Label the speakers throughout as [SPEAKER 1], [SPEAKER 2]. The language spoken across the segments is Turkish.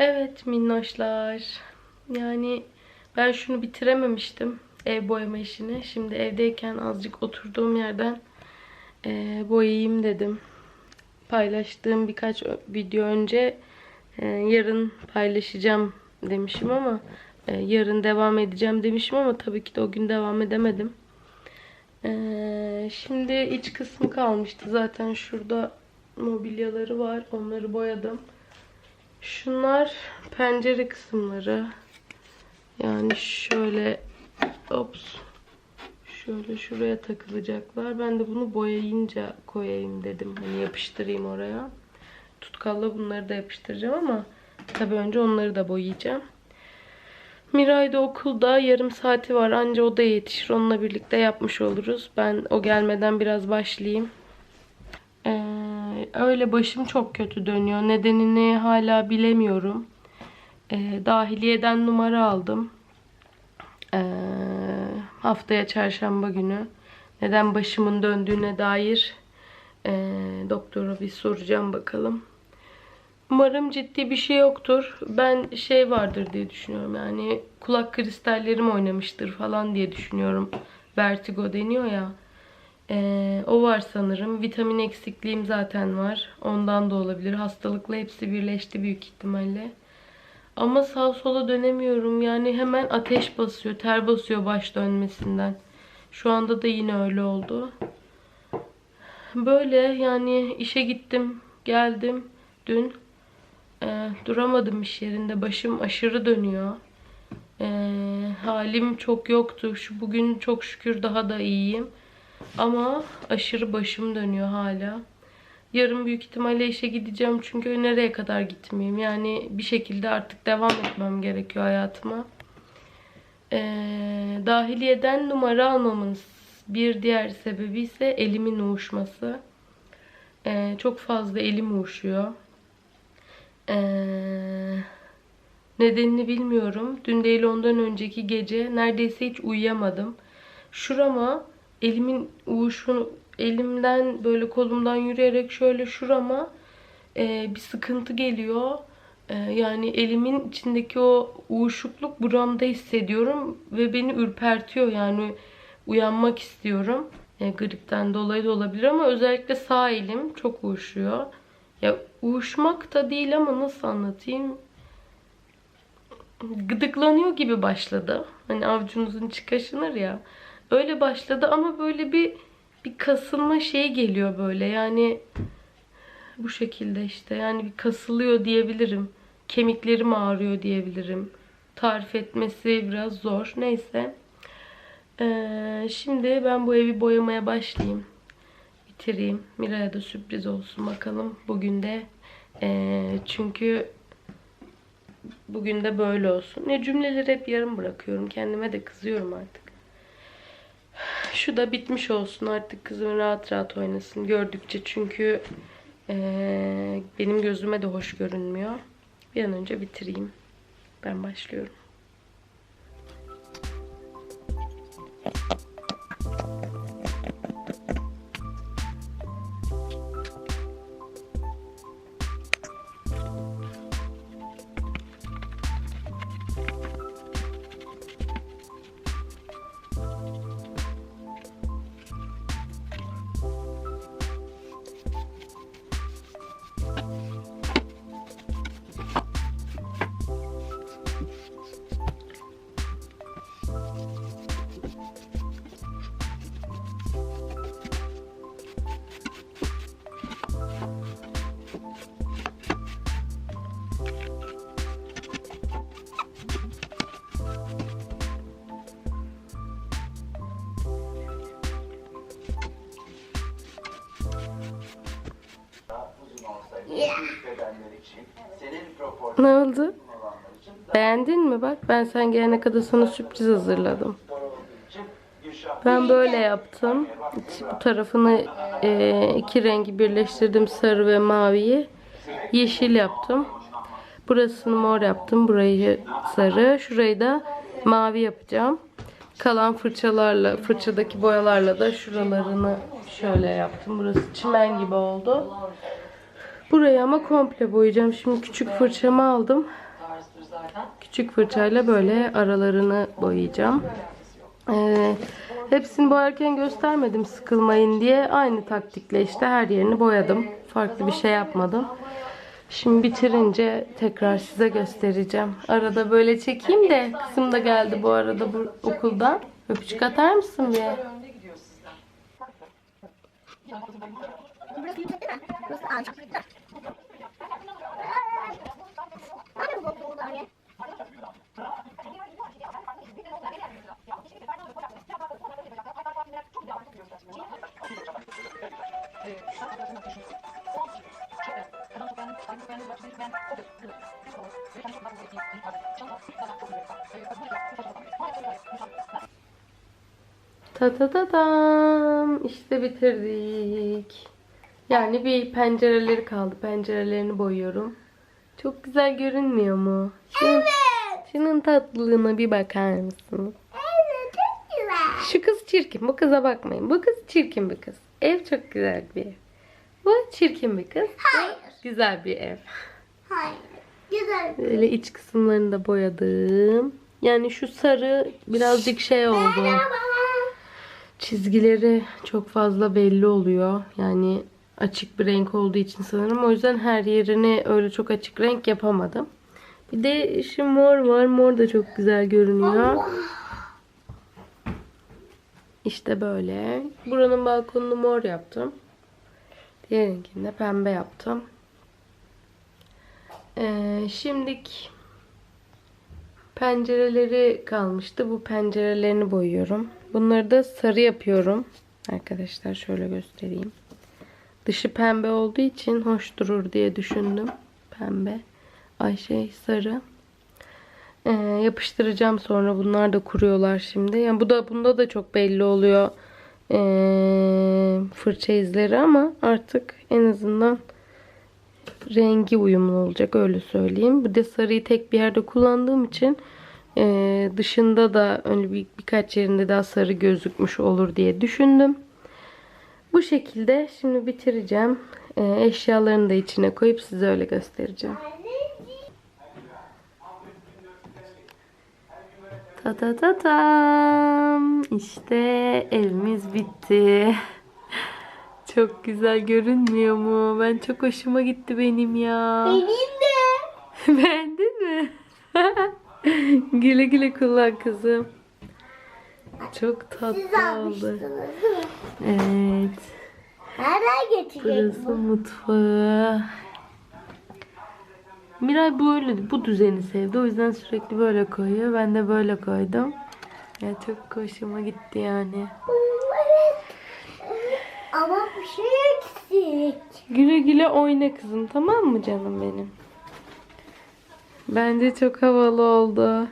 [SPEAKER 1] Evet minnoşlar. Yani ben şunu bitirememiştim. Ev boyama işini. Şimdi evdeyken azıcık oturduğum yerden e, boyayayım dedim. Paylaştığım birkaç video önce e, yarın paylaşacağım demişim ama e, yarın devam edeceğim demişim ama tabii ki de o gün devam edemedim. E, şimdi iç kısmı kalmıştı. Zaten şurada mobilyaları var. Onları boyadım. Şunlar pencere kısımları. Yani şöyle ops şöyle şuraya takılacaklar. Ben de bunu boyayınca koyayım dedim. Hani yapıştırayım oraya. Tutkalla bunları da yapıştıracağım ama tabii önce onları da boyayacağım. Miray da okulda yarım saati var. Anca o da yetişir. Onunla birlikte yapmış oluruz. Ben o gelmeden biraz başlayayım. Ee, öyle başım çok kötü dönüyor. Nedenini hala bilemiyorum. Ee, dahiliyeden numara aldım. Ee, haftaya çarşamba günü. Neden başımın döndüğüne dair ee, doktora bir soracağım bakalım. Umarım ciddi bir şey yoktur. Ben şey vardır diye düşünüyorum. Yani kulak kristallerim oynamıştır falan diye düşünüyorum. Vertigo deniyor ya. Ee, o var sanırım. Vitamin eksikliğim zaten var. Ondan da olabilir. Hastalıkla hepsi birleşti büyük ihtimalle. Ama sağa sola dönemiyorum. Yani hemen ateş basıyor, ter basıyor baş dönmesinden. Şu anda da yine öyle oldu. Böyle yani işe gittim, geldim dün. Ee, duramadım iş yerinde. Başım aşırı dönüyor. Ee, halim çok yoktu. Şu bugün çok şükür daha da iyiyim. Ama aşırı başım dönüyor hala. Yarın büyük ihtimalle işe gideceğim çünkü nereye kadar gitmeyeyim. Yani bir şekilde artık devam etmem gerekiyor hayatıma. Ee, dahiliyeden numara almamın bir diğer sebebi ise elimin uğuşması. Ee, çok fazla elim uğuşuyor. Ee, nedenini bilmiyorum. Dün değil ondan önceki gece neredeyse hiç uyuyamadım. Şurama elimin uğuşunu elimden böyle kolumdan yürüyerek şöyle şurama e, bir sıkıntı geliyor. E, yani elimin içindeki o uyuşukluk buramda hissediyorum ve beni ürpertiyor. Yani uyanmak istiyorum. E, gripten dolayı da olabilir ama özellikle sağ elim çok uyuşuyor. Ya uyuşmak da değil ama nasıl anlatayım? Gıdıklanıyor gibi başladı. Hani avucunuzun içi kaşınır ya. Öyle başladı ama böyle bir bir kasılma şeyi geliyor böyle. Yani bu şekilde işte. Yani bir kasılıyor diyebilirim. Kemiklerim ağrıyor diyebilirim. Tarif etmesi biraz zor. Neyse. Ee, şimdi ben bu evi boyamaya başlayayım. Bitireyim. Miray'a da sürpriz olsun bakalım. Bugün de ee, çünkü bugün de böyle olsun. Ne cümleleri hep yarım bırakıyorum. Kendime de kızıyorum artık. Şu da bitmiş olsun artık kızım rahat rahat oynasın gördükçe çünkü eee, benim gözüme de hoş görünmüyor. Bir an önce bitireyim. Ben başlıyorum. Ne oldu? Beğendin mi? Bak ben sen gelene kadar sana sürpriz hazırladım. Ben böyle yaptım. Bu tarafını e, iki rengi birleştirdim. Sarı ve maviyi. Yeşil yaptım. Burasını mor yaptım. Burayı sarı. Şurayı da mavi yapacağım. Kalan fırçalarla, fırçadaki boyalarla da şuralarını şöyle yaptım. Burası çimen gibi oldu. Burayı ama komple boyayacağım. Şimdi küçük fırçamı aldım. Küçük fırçayla böyle aralarını boyayacağım. Ee, hepsini boyarken göstermedim sıkılmayın diye. Aynı taktikle işte her yerini boyadım. Farklı bir şey yapmadım. Şimdi bitirince tekrar size göstereceğim. Arada böyle çekeyim de kızım da geldi bu arada bu okuldan. Öpücük atar mısın bir?
[SPEAKER 2] Önde gidiyor sizden.
[SPEAKER 1] Ta ta ta tam. İşte bitirdik. Yani bir pencereleri kaldı. Pencerelerini boyuyorum. Çok güzel görünmüyor mu? Şunun, şunun tatlılığına bir bakar mısınız? Şu kız çirkin. Bu kıza bakmayın. Bu kız çirkin bir kız. Ev çok güzel bir ev. Bu çirkin bir kız.
[SPEAKER 3] Hayır.
[SPEAKER 1] Güzel bir ev.
[SPEAKER 3] Hayır. Güzel.
[SPEAKER 1] Böyle iç kısımlarını da boyadım. Yani şu sarı birazcık şey oldu. Çizgileri çok fazla belli oluyor. Yani açık bir renk olduğu için sanırım. O yüzden her yerini öyle çok açık renk yapamadım. Bir de şu mor var. Mor da çok güzel görünüyor. İşte böyle. Buranın balkonunu mor yaptım. Diğerinkini de pembe yaptım. Ee, şimdilik pencereleri kalmıştı. Bu pencerelerini boyuyorum. Bunları da sarı yapıyorum. Arkadaşlar şöyle göstereyim. Dışı pembe olduğu için hoş durur diye düşündüm. Pembe. Ay şey sarı. Ee, yapıştıracağım sonra. Bunlar da kuruyorlar şimdi. Yani bu da bunda da çok belli oluyor. ee, fırça izleri ama artık en azından rengi uyumlu olacak öyle söyleyeyim. Bir de sarıyı tek bir yerde kullandığım için e, dışında da öyle bir, birkaç yerinde daha sarı gözükmüş olur diye düşündüm. Bu şekilde şimdi bitireceğim. E, eşyalarını da içine koyup size öyle göstereceğim. Ta ta ta tam. İşte evimiz bitti. Çok güzel görünmüyor mu? Ben çok hoşuma gitti benim ya.
[SPEAKER 3] Benim de.
[SPEAKER 1] Beğendin mi? güle güle kullan kızım. Çok
[SPEAKER 3] Siz
[SPEAKER 1] tatlı oldu.
[SPEAKER 3] almıştınız değil mi?
[SPEAKER 1] Evet.
[SPEAKER 3] Nereden getirecek
[SPEAKER 1] Burası
[SPEAKER 3] bu?
[SPEAKER 1] mutfağı. Miray böyle bu düzeni sevdi. O yüzden sürekli böyle koyuyor. Ben de böyle koydum. Ya çok hoşuma gitti yani.
[SPEAKER 3] Evet. Ama bir şey eksik.
[SPEAKER 1] Güle güle oyna kızım tamam mı canım benim? Bence çok havalı oldu.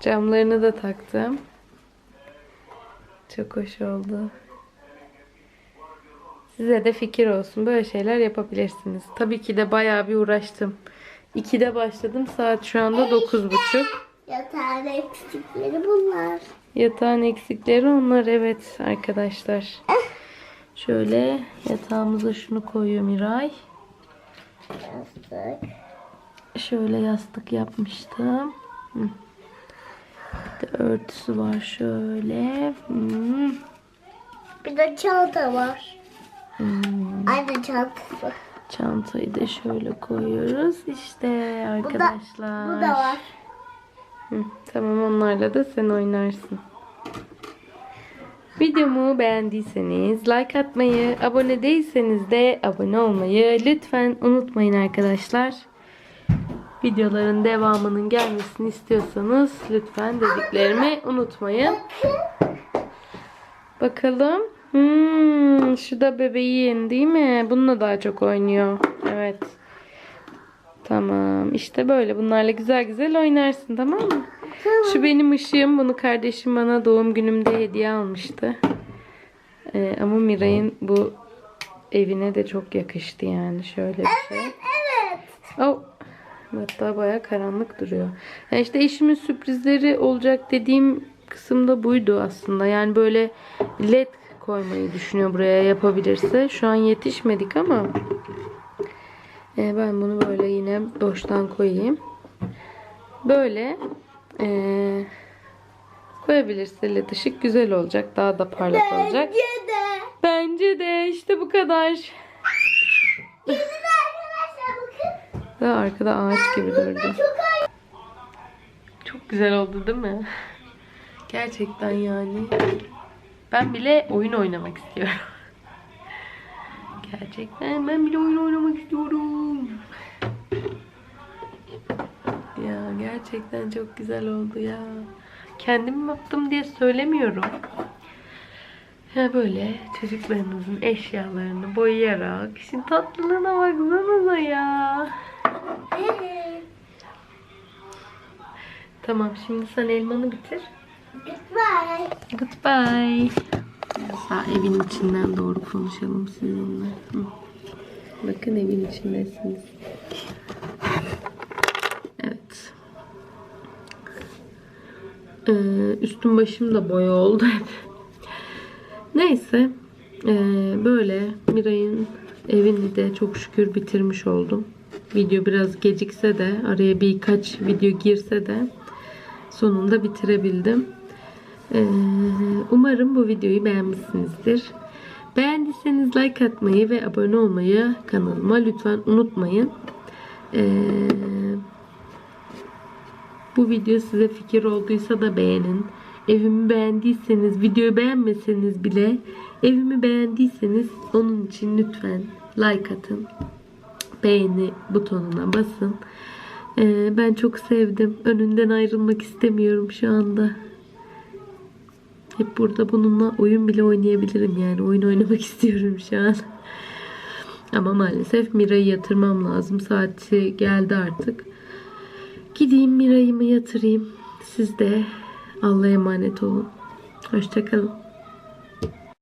[SPEAKER 1] Camlarını da taktım. Çok hoş oldu. Size de fikir olsun. Böyle şeyler yapabilirsiniz. Tabii ki de bayağı bir uğraştım. 2'de başladım. Saat şu anda 9.30.
[SPEAKER 3] Yatağın eksikleri bunlar.
[SPEAKER 1] Yatağın eksikleri onlar evet arkadaşlar. Şöyle yatağımıza şunu koyuyor Miray.
[SPEAKER 3] Yastık.
[SPEAKER 1] Şöyle yastık yapmıştım. Hı. De örtüsü var şöyle. Hmm.
[SPEAKER 3] Bir de çanta var.
[SPEAKER 1] Hmm.
[SPEAKER 3] Anne çantası.
[SPEAKER 1] Çantayı da şöyle koyuyoruz. İşte
[SPEAKER 3] Bu da,
[SPEAKER 1] arkadaşlar.
[SPEAKER 3] bu da var.
[SPEAKER 1] Hı, tamam onlarla da sen oynarsın. Videomu beğendiyseniz like atmayı, abone değilseniz de abone olmayı lütfen unutmayın arkadaşlar. Videoların devamının gelmesini istiyorsanız lütfen dediklerimi unutmayın. Bakalım. Hmm, şu da bebeğin değil mi? Bununla daha çok oynuyor. Evet. Tamam. İşte böyle. Bunlarla güzel güzel oynarsın tamam mı? Şu benim ışığım. Bunu kardeşim bana doğum günümde hediye almıştı. Ee, ama Miray'ın bu evine de çok yakıştı yani. Şöyle bir şey. Hatta baya karanlık duruyor. Yani işte eşimin sürprizleri olacak dediğim kısımda buydu aslında. Yani böyle led koymayı düşünüyor buraya yapabilirse. Şu an yetişmedik ama e, ben bunu böyle yine boştan koyayım. böyle eee koyabilirsin led ışık güzel olacak. Daha da parlak olacak.
[SPEAKER 3] Bence de.
[SPEAKER 1] Bence de işte bu kadar.
[SPEAKER 3] Şimdi de arkadaşlar
[SPEAKER 1] Daha arkada ağaç gibi durdu.
[SPEAKER 3] Çok
[SPEAKER 1] güzel oldu değil mi? Gerçekten yani. Ben bile oyun oynamak istiyorum. Gerçekten ben bile oyun oynamak istiyorum. Ya gerçekten çok güzel oldu ya. Kendim yaptım diye söylemiyorum. Ya böyle çocuklarınızın eşyalarını boyayarak işin tatlılığına baksanıza ya. Tamam şimdi sen elmanı bitir.
[SPEAKER 3] Goodbye.
[SPEAKER 1] Goodbye. Daha evin içinden doğru konuşalım sizinle. Hı. Bakın evin içindesiniz. Evet. Ee, üstüm başım da boya oldu hep. Neyse. ee, böyle Miray'ın evini de çok şükür bitirmiş oldum. Video biraz gecikse de araya birkaç video girse de sonunda bitirebildim. Ee, umarım bu videoyu beğenmişsinizdir. Beğendiyseniz like atmayı ve abone olmayı kanalıma lütfen unutmayın. Ee, bu video size fikir olduysa da beğenin. Evimi beğendiyseniz, videoyu beğenmeseniz bile evimi beğendiyseniz onun için lütfen like atın. Beğeni butonuna basın. Ee, ben çok sevdim. Önünden ayrılmak istemiyorum şu anda. Hep burada bununla oyun bile oynayabilirim yani. Oyun oynamak istiyorum şu an. Ama maalesef Mira'yı yatırmam lazım. Saati geldi artık. Gideyim Mira'yı mı yatırayım. Siz de Allah'a emanet olun. Hoşçakalın.